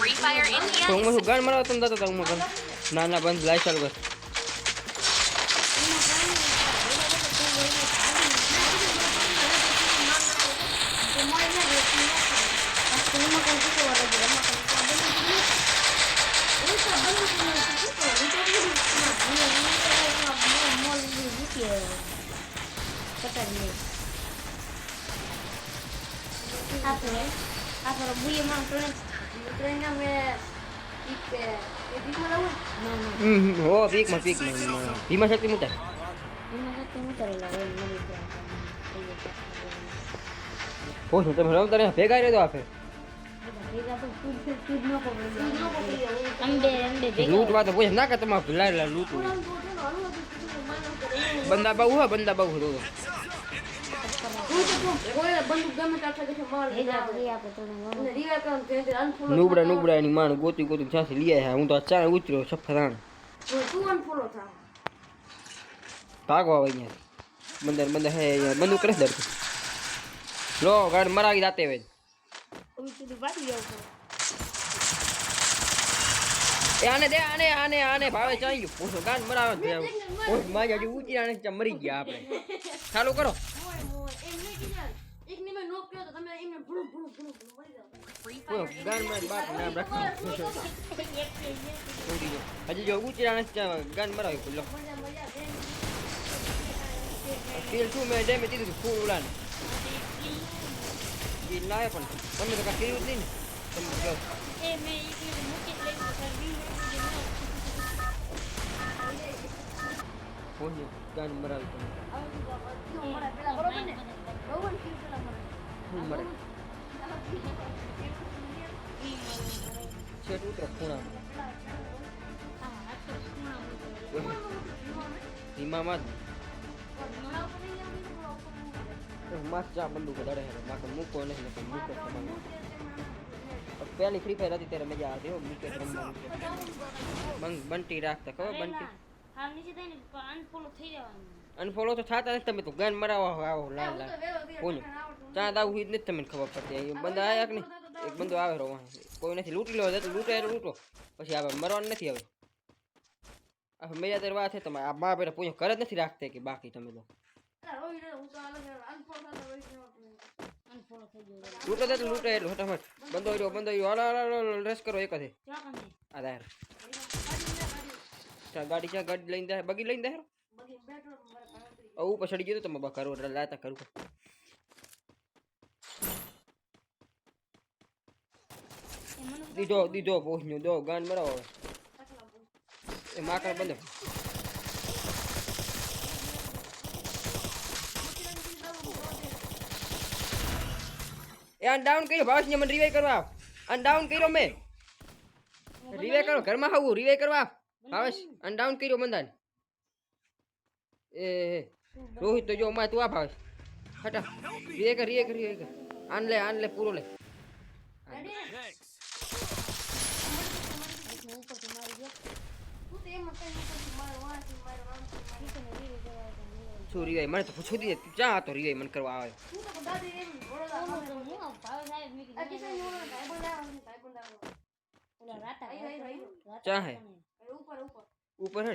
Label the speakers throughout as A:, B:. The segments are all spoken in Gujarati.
A: Free Fire India.
B: તો હું
A: is
B: શું ગાન મારવા તમે દાતો હું ગાન ના ના બંધ લાઈ ચાલુ કર
C: આપણે
B: હો પીકમાં પીકમાં ભીમા શક્તિ મુતા
C: એમાં તો હું કરેલા હોય મળી ગયા
B: હો શું તમે રમતા રહ્યા ભેગા રહ્યો તો આપે
C: ભેગા તો ન
B: પૂછે ના કે તમારે લાય લાય લૂંટ બંદા બહુ હો બંદા બહુ હતો નુબડા નુબડા એની માણ ગોતી ગોતી છાસી લઈ આવ્યા હું તો આ ચાણ ઉતર્યો સફરાણ ભાગવા આવે અહીંયા. બંદર બંદર, હે અહીંયા બંદૂક કરે દર લો, ગાડી મરાવી જાતે હોય એ આને દે, આને આને આને, ભાવે ચાઈ ગયું પૂછો ગાન મરાવે છે ઓય માજી હજી ઊંચી આને ચા મરી ગયા આપણે. ચાલુ કરો.
A: Free
B: પૂછો
A: Fire
B: ગાન મારી બાપ નામ રાખી હજી જો ચા ગાન મરાવી ખુલ્લો સ્ટીલ શું મેં ડેમેજ દીધું ફૂલ ઉલાને એ લાવે પણ તમે તો કાંઈ કર્યું જ નહીં ને તમે કહો પૂછ્યું ગાન મરાવી તમે શું મરે છેટ ઉતરો ખૂણા. ધીમામાં જ. માસ ચા બંદૂક દડે હે માકે મૂકો નહીં ને મૂકો તમારે પહેલી ફ્રી ફાયર હતી ત્યારે મજા આવતી હો વિકેટ રમવાની બંગ બંટી રાખતા ખબર બંટી? અનફોલો તો થતા નથી તમે તો ગન મરાવા આવો લાલ લાલ. બોલો. ચા દાવું જ નથી તમને ખબર પડતી. અહીં બંદા આયા કે નહીં? એક બંદો આવે રો કોઈ નથી લૂંટી લો તો લૂંટે એટલે લૂંટો. પછી આવે મરવાનું નથી હવે. હવે મેં અત્યારે વાત છે તમે આ બા પેલા પૂછો ઘર જ નથી રાખતે કે બાકી તમે તો. લૂંટો તો લૂંટે એટલે ફટાફટ. બંધો રહ્યો બંધો રહ્યો હાલો હાલો હાલો રેસ કરો એક જ. આ દાર ચા ગાડી ચા ગાડી લઈને જાય બગી લઈને જાય આવું ઉપર ચડી ગયો તો તમે બા કરો એટલે લાતા કરું દીધો દીધો પહોંચ્યો દો ગાન મરાવો હવે એ માકડ બંધ એ આન ડાઉન કર્યો ભાવસને મને રિવાઈ કરવા આવ. આન ડાઉન કર્યો મેં રિવાઈ કરો ઘરમાં આવું રિવાઈ કરવા આવ. ભાવેશ આન ડાઉન કર્યો બંદાન એ એ, રોહિત તો જો માય તું આ ભાવેશ હટા રિવાઈ કર રિવાઈ કર રિવાઈ કર આન લે આન લે પૂરો લે શું રિવાઈ મને તો પૂછો દીધે તું ચા હતો રિવાઈ મને કરવા આવે? ચા હે? ઉપર હે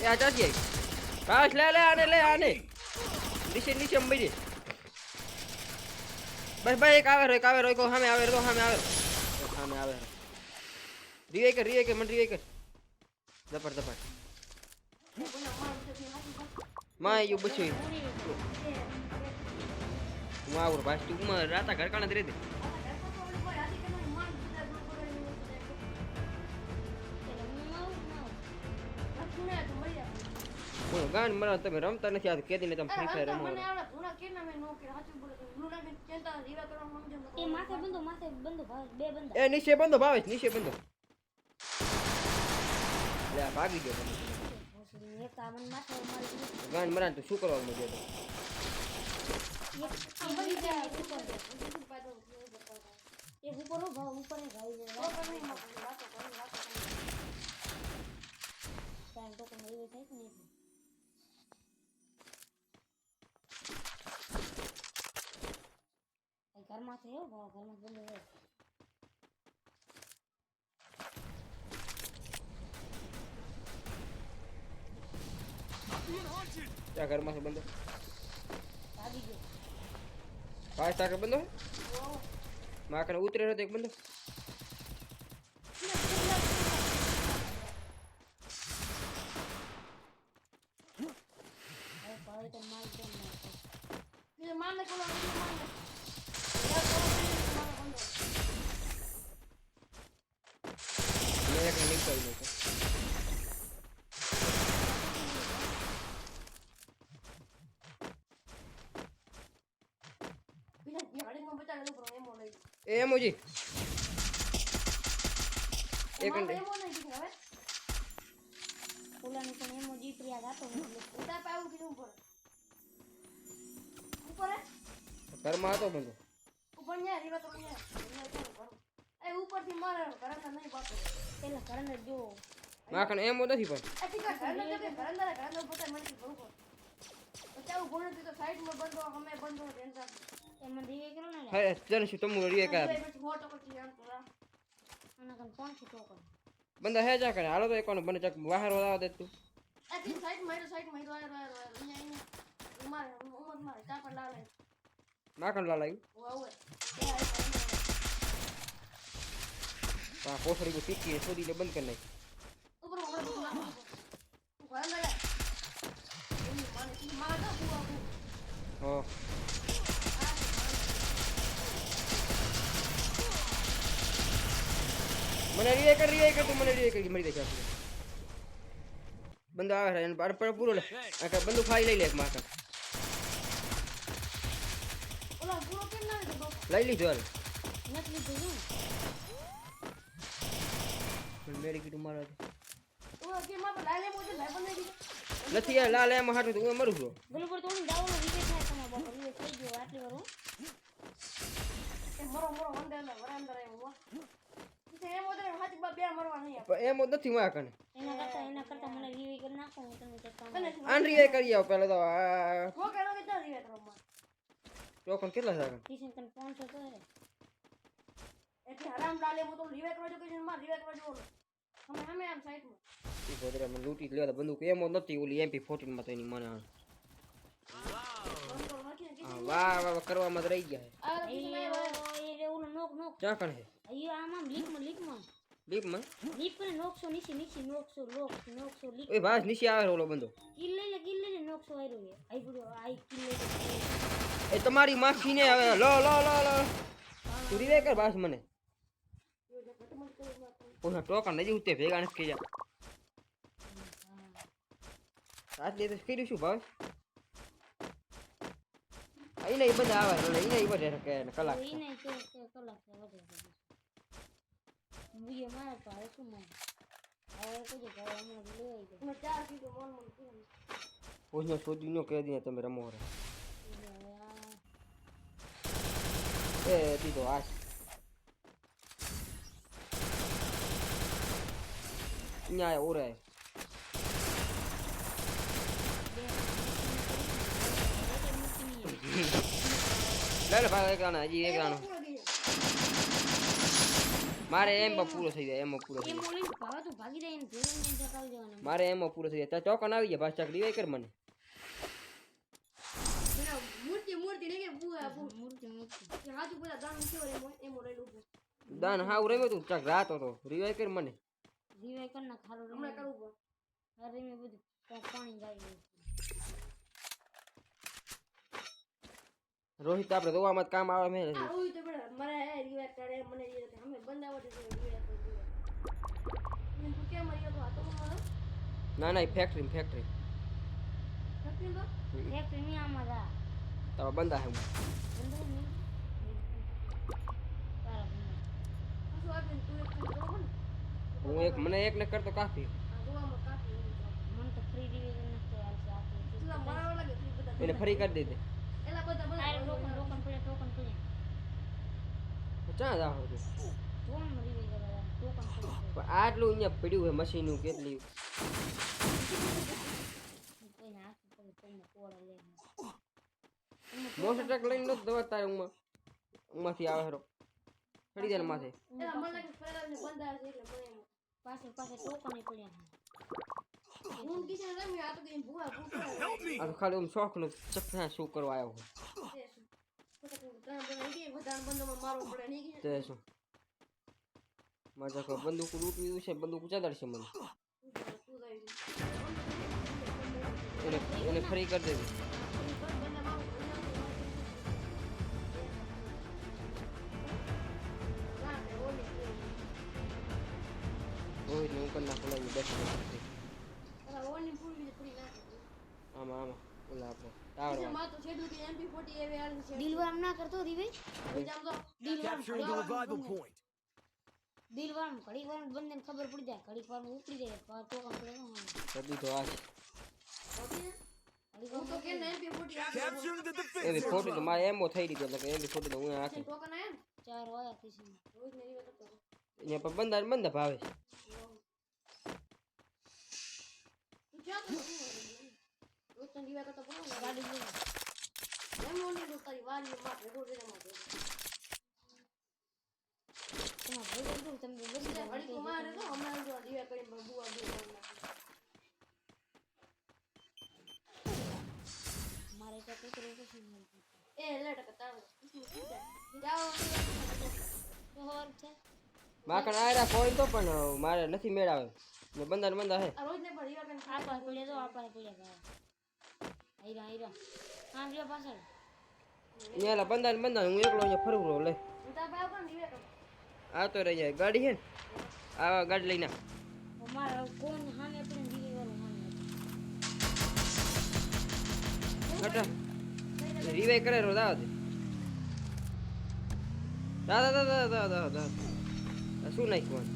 B: એ આ ચાચી બસ લે લે આને લે આને નીચે નીચે અંબાઈ દે બસ ભાઈ એક આવે રો એક આવે રો એક સામે આવે રો સામે આવે એક સામે આવે રીવે કર રીવે કર મને રીવે કર દપડ દપડમાં યુ બચ્યું હું આવું બસ તું રાતા ઘર કાણે દે દે હું ગાન મરા તમે રમતા નથી આ કેદીને તમે ફ્રી ફાયર રમો
C: મને આવડે ભૂલા કેટલા મેં નો કર્યા સાચું બોલે તો. કે ચિંતા રીવા કરવા સમજે
D: એ માથે બંધો માથે બંધો ભાવ બે બંધા.
B: એ નીચે બંધો ભાવે નીચે બંધો. લે ભાગી ગયો તમે. ગાન મરા તો શું કરવા મળ્યો
D: એક
C: જાય ઉપર
D: ભાવ ઉપર ને ભાઈ ટાઈમ તો તમે એવું થાય. ભાઈ ઘરમાં છે ભાવ ઘરમાં બંધો
B: ત્યાં ઘરમાં છે બંધ
D: ભાગી ગયો
B: પાંચ ટાકા બંધો માં કને ઉતરે રહ્યો તો એક બંધો
C: સેકન્ડ
D: ઓલાને પણ એમો જીત રહ્યા
C: ગાતો ઉતાર પાવું કે ઉપર. ઉપર
B: ઘરમાં હતો બંધો
C: ઉપર ન્યા રીવા તો ન્યા. એ ઉપરથી મારે ઘરે તો નહીં પાતો
D: પેલા ઘરને જો
B: માખણ એમો નથી પણ.
C: એ ટીકા ઘરને જો કે ઘરને ઘરને પોતે મને ભૂખો ચાવું ભૂલ નથી તો સાઈડમાં બંધો અમે બંધો રેન્જા
D: એમાં દીવે કરો ને
B: હા ચલ શું તમ રીએ કા
D: ફોટો પછી આમ
B: બંદા હે જા કરે. હાલો તો એકોનો બને ચક બહાર ઓલાવા દે તું.
C: આથી સાઈડ મારો સાઈડ મારો આયો આયો અહીંયા અહીંયા ઉમાર ઉમર માર
B: કા પર લાલે
C: ના કણ લાલાઈ ઓવે
B: પા પોસડી કો સીકી છોડી લે બંધ કર નાખ.
C: ઉપર ઉપર ઉપર વાળ લગા મારા હુઆ
B: હો. મને રીએ કર રીએ કર તું મને રીએ કરી મરી દેશે બંદો આવે છે પર પર પૂરો લે. આકા બંદૂક ખાઈ લઈ લે એક માકા
C: ઓલા પૂરો કેમ ના લીધો
B: લઈ લીધો હાલ.
D: નથી લીધો
B: પણ મેરી કીધું મારા
C: ઓલા કે માં લાલ એમ ઓજે લાલ બને
B: નથી યાર લાલ એમ હાટું તું મરું છો.
D: બોલું પર તોડી દાવો વિકેટ થાય તમારો બાપા વિકેટ થઈ ગયો આટલી વાર હું.
C: મરો મરો વંદે અંદર વરાંદર
B: આવ્યો એમ નથી લૂટી લેવા બંદૂક એમો નથી ઓલી એમપી 14 માં તો એની મને વાહ વાહ કરવામાં જ રહી ગયા ક્યાં કણ છે
D: અయ్యో આમાં આમ લીકમાં. લીકમાં?
B: લીપમાં
D: પર નોકસો નીચે નીચે નોકસો લોક નોકસો લીક.
B: ઓય ભાસ નીચે આવે છે ઓલો બંદો
D: કિલ લઈ લે કિલ લઈ લે નોકસો આયરો હે આઈ પડ્યો આઈ કિલ લઈ લે
B: એ તમારી માસી ને હવે લો લો લો લો. તું રીવે કર ભાસ મને. ઓના ટોકન નજી ઉતે ભેગા નથી થઈ જા આટલી તો કર્યું શું ભાવ? અહીં નહીં બધા આવે નહીં બધે કે કલાક
D: કલાક
C: muy mal,
B: parece mal. Ahora que yo quiero morirle a
D: ella. Me está
B: no. Oye, nosotros tener amor. Eh, tito. Ya, ahora es. Dale, para allí,
C: que gana.
B: મારે એમ પૂરો થઈ જાય એમ પૂરો થઈ જાય મારે એમ પૂરો થઈ જાય ચોકન આવી જાય ભાષા ડિવાઈ કર મને
C: દાન
B: હા હું રમ્યો તું ચાક રાત હતો રિવાઈ કર મને
D: રિવાઈ કર ના ખાલો
C: હમણાં કરું પણ
D: અરે મેં બધું પાણી ગાઈ
B: રોહિત આપણે દોવામાં કામ આવે મેં
C: રોહિત મારે
B: ના ના ફેક્ટરી ફેક્ટરી
D: ફેક્ટરી ની આમાં જા.
B: તારો હે હું
D: બંધો. બંધો
B: એક મને એક ને કરતો કાફી
D: તો.
B: એને ફરી કરી દીધી. ચા જાવ આટલું અહીંયા પડ્યું હોય મશીનું કેટલી? મોસ્ટ ટ્રક લઈને નથી દવા તારે ઉમાં ઊંમાંથી આવે હરો. ચડી જાય ને માથે.
D: ખાલી પાછળ
B: શોખ આમ શોખનું ચકના શું કરવા આવ્યો? તે શું? મારા કોઈ બંદૂક લૂંટવી છે બંદૂક ચડાડશે મને એને એને ફરી કરી દેવી રોહિત ને હું કરી નાખું લાવી દસ મિનિટ આમાં આમાં ઓલા આપણે ટાવર
D: દિલવામ ના કરતો રીવે દિલવામ
E: Capturing the
D: દિલવામ ઘડીક વાર બંને ખબર પડી જાય. ઘડીક વાળું ઉપડી જાય તો
B: કદી તો આ
E: defensive
B: ખોટી તો મારે એમો થઈ રહી એટલે તો હું આખી
D: ચાર વાયા કિસી
B: અહીંયા પર બંદા ને બંદા ભાવે છે
D: ગાડી લઈ તમારે તો તો
B: આયરા કોઈ તો પણ મારે નથી મેળાવે. ને બંદર બંદર હે. રોજ ને બંદા હે
D: આપા પડ્યા તો આપા પડ્યા ગયા આયરા આયરા હા પાછળ
B: અહીંયા બંદર બંદર હું એકલો અહીંયા ફરું રહું, લે. આ તો રહી જાય. ગાડી છે ને? આ ગાડી લઈને આવ.
D: મારા કોણ સામે પડે દીવી વાળું સામે
B: હટા રિવાઈ કરે રો દાવ દે દા દા દા દા દા દા. દા શું નાખ્યું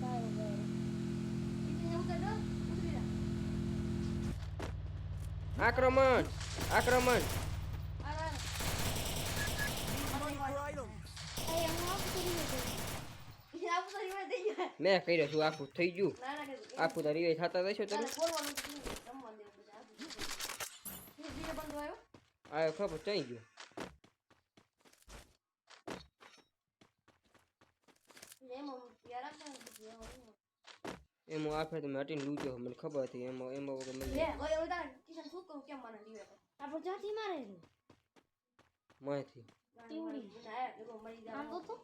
D: સારું સારું
B: આક્રમણ આક્રમણ
E: For items.
D: અરે હું આપ કરી દઉં
B: મેં કર્યો છું આખું થઈ ગયું. આખું તો રિવાઈ થતા રહેશો તમે. આ ખબર ચઈ ગયું. એમાં આખે તમે હટીને લૂટ્યો મને ખબર હતી. એમાં એમાં વગર મને
D: મારે આમ તો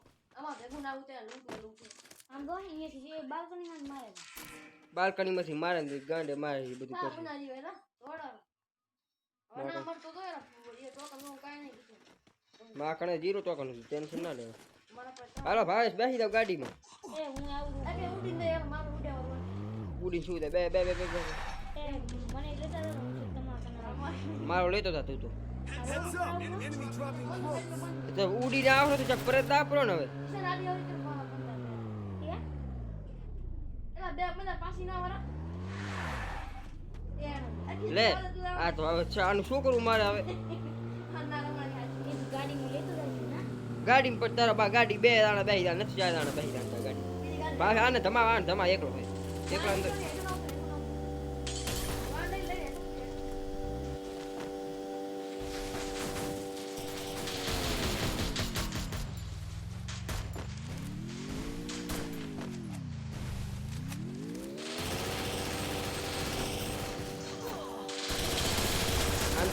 B: બાલ્કનીમાંથી મારે ને ગાંડે મારે એ બધું કરે માં કણે જીરો ટોકન ટેન્શન ના લેવા હાલો ભાવેશ બેસી જાવ ગાડીમાં. ઉડી શું બે બે બે બે મારો લેતો હતા તું તો.
E: ઉડી ને Enemy
B: તો ચક પરત દાપરો ને હવે. લે આ તો હવે આનું શું કરવું મારે હવે?
D: ગાડીમાં
B: પર તારા બા ગાડી બે દાણા બેસી દાણા નથી ચાર દાણા બેસી દાણા ગાડી બા આને ધમા આને ધમા એકલો ભાઈ એકલો અંદર.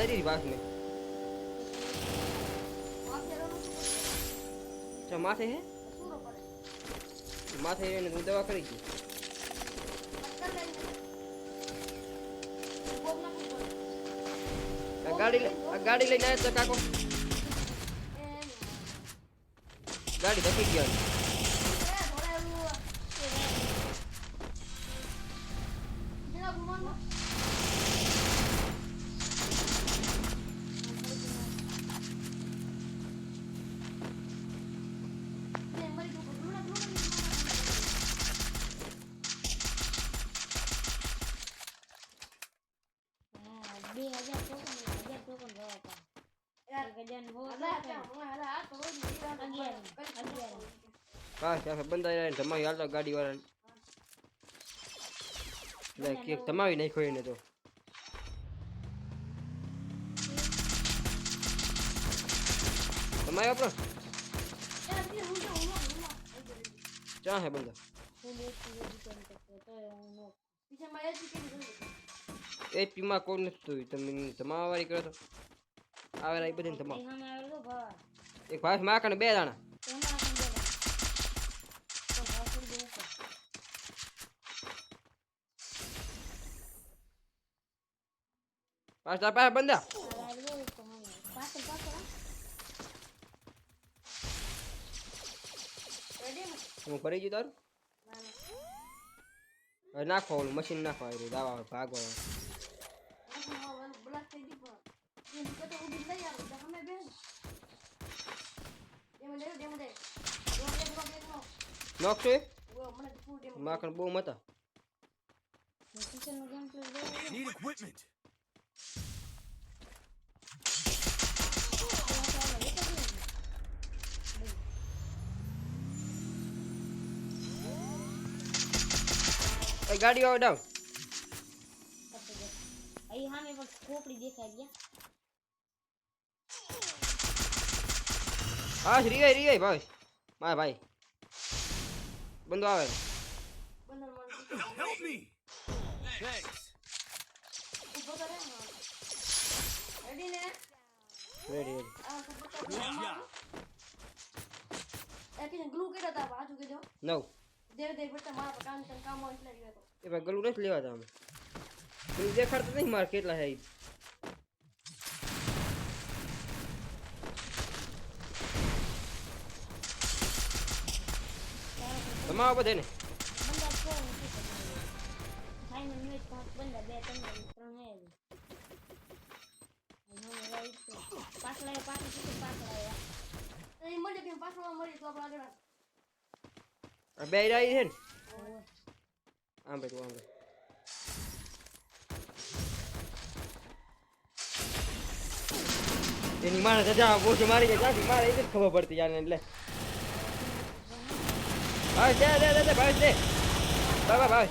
B: अंदर ही बात में अच्छा माथे है માથે એને હું દવા કરી હતી આ ગાડી લઈ- આ ગાડી લઈને આવ્યા તો કાકો ગાડી ધકી ગયા
D: હું
B: હું ક્યાં હે બંદા
D: ફૂલ એસી એસી કેમ કરતો તો હું નો
C: પીછે માં એજી કેમ જોયું
B: એ પીમાં કોણ નથી તમે તમારા વાળી કરો તો આવેલા એ બધી તમામ એક ભાઈ માખણ બે દાણા. પાછા પાસે
D: પાછળ હા.
B: કરી ગયું તારું? નાખો ઓલું મશીન નાખો દાવા ભાગો
C: હું બ્લાસ્ટ થઈ ગઈ પણ એ કતો ઉડી લઈ આવો તો અમે બેન એમાં દે એમાં દે રોક એક રોક એક નો
B: નોખશો? એ
C: ઓ મને ફૂલ ડેમો
B: માખણ બહુ મતા.
D: મેં
E: Need equipment.
B: ગાડી આવો ડાઉન.
D: અહીં સામે પણ ખોપડી દેખાય ગયા.
B: હા રીવાય રીવાય ભાઈ. મારા ભાઈ. બંદો આવે.
C: બંદરમાં
E: Help me. Thanks.
C: ઊભો તો રે રેડી ને
B: રેડી રેડી
C: આ તો બતાવ
E: Good job.
C: એ કે ગ્લુ કર્યા તા બાજુ કે જો
B: નવ.
C: દેર દેર બેટા મારા કામ તન કામ હોય એટલે રહ્યો તો
B: એ ભાઈ ગલું નથી લેવા તમે પેલું દેખાડતું નહીં મારે કેટલા છે ઈ. તમારા બધે ને
D: બંદા છો નથી તમારે ફાઇનલ મેચ પાંચ બંદા બે ત્રણ ત્રણ હે હજી. અને હવે right છે. પાછળ આવ્યા પાછળ સુધી પાછળ આવ્યા
C: એ મળી કે પાછળ મળી તો આપણે બધે
B: ને બે રહી છે ને. આમ ભાઈ આમ ભાઈ. એની માણસ રજા ઓછી મારી ગઈ ક્યાંથી મારે એ જ ખબર પડતી યાર એટલે. ભાઈ, દે દે દે દે, ભાઈ, દે. બાબા ભાઈ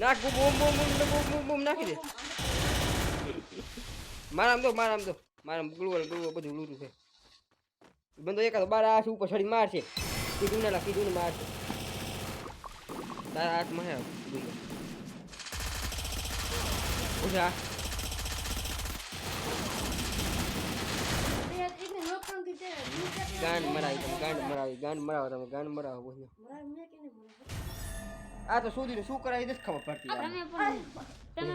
B: નાખ, બૂમ બૂમ બૂમ બૂમ બૂમ બૂમ બૂમ નાખી દે. મારા આમ દો, મારા આમ દો. મારા ગ્લુવર ગ્લુવર બધું લૂરું છે. બંધો એકાદો બાર આ ઉપર છડી મારશે. કીધું ના, કીધું ને મારશે. તારા હાથમાં હે ઉઠા
C: એ એકને નોક પણ થી તે ગ્લુ કે
B: ગાંડ મરાવી તમે ગાંડ મરાવી ગાંડ મરાવો તમે ગાંડ મરાવો બોલ આ તો સુધી શું કરાય એ જ ખબર પડતી
D: તમે